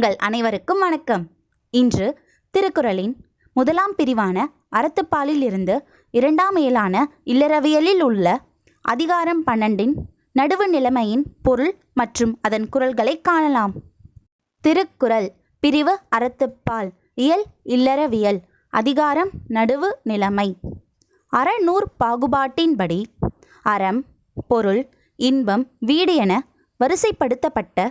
உங்கள் அனைவருக்கும் வணக்கம். இன்று திருக்குறளின் முதலாம் பிரிவான அறத்துப்பாலில் இருந்து இரண்டாம் இயலான இல்லறவியலில் உள்ள அதிகாரம் பன்னெண்டின் நடுவு நிலைமையின் பொருள் மற்றும் அதன் குரல்களை காணலாம். திருக்குறள் பிரிவு அறத்துப்பால் இயல் இல்லறவியல் அதிகாரம் நடுவு நிலைமை. அறநூர் பாகுபாட்டின்படி அறம் பொருள் இன்பம் வீடு என வரிசைப்படுத்தப்பட்ட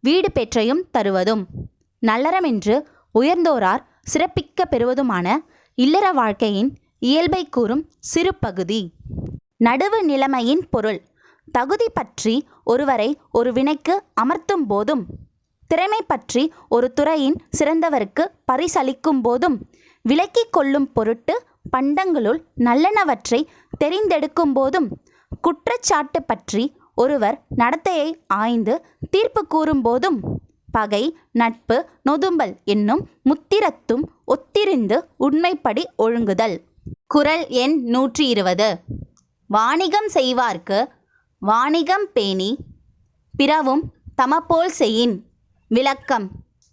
வீடு பெற்றையும் தருவதும். நல்லறமென்று உயர்ந்தோரார் சிறப்பிக்க பெறுவதுமான இல்லற வாழ்க்கையின் இயல்பை கூறும் சிறு பகுதி. நடுவு நிலைமையின் பொருள். தகுதி பற்றி ஒருவரை ஒரு வினைக்கு அமர்த்தும் போதும். திறமை பற்றி ஒரு துறையின் சிறந்தவருக்கு பரிசளிக்கும் போதும். விலக்கிக் கொள்ளும் பொருட்டு பண்டங்களுள் நல்லனவற்றை தெரிந்தெடுக்கும் போதும். குற்றச்சாட்டு பற்றி ஒருவர் நடத்தையை ஆய்ந்து தீர்ப்பு கூறும்போதும் பகை நட்பு நொதும்பல் என்னும் முத்திரத்தும் ஒத்திருந்து உண்மைப்படி ஒழுங்குதல். குரல் எண் நூற்றி இருபது வாணிகம் செய்வார்க்கு வாணிகம் பேணி பிறவும் தமப்போல் செய்யின் விளக்கம்.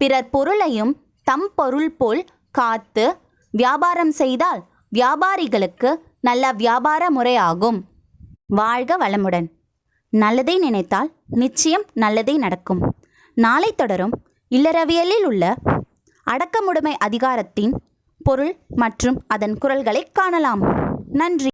பிறர் பொருளையும் தம் பொருள் போல் காத்து வியாபாரம் செய்தால் வியாபாரிகளுக்கு நல்ல வியாபார முறையாகும். வாழ்க வளமுடன். நல்லதை நினைத்தால் நிச்சயம் நல்லதே நடக்கும். நாளை தொடரும் இல்லறவியலில் உள்ள அடக்கமுடைமை அதிகாரத்தின் பொருள் மற்றும் அதன் குரல்களை காணலாம். நன்றி.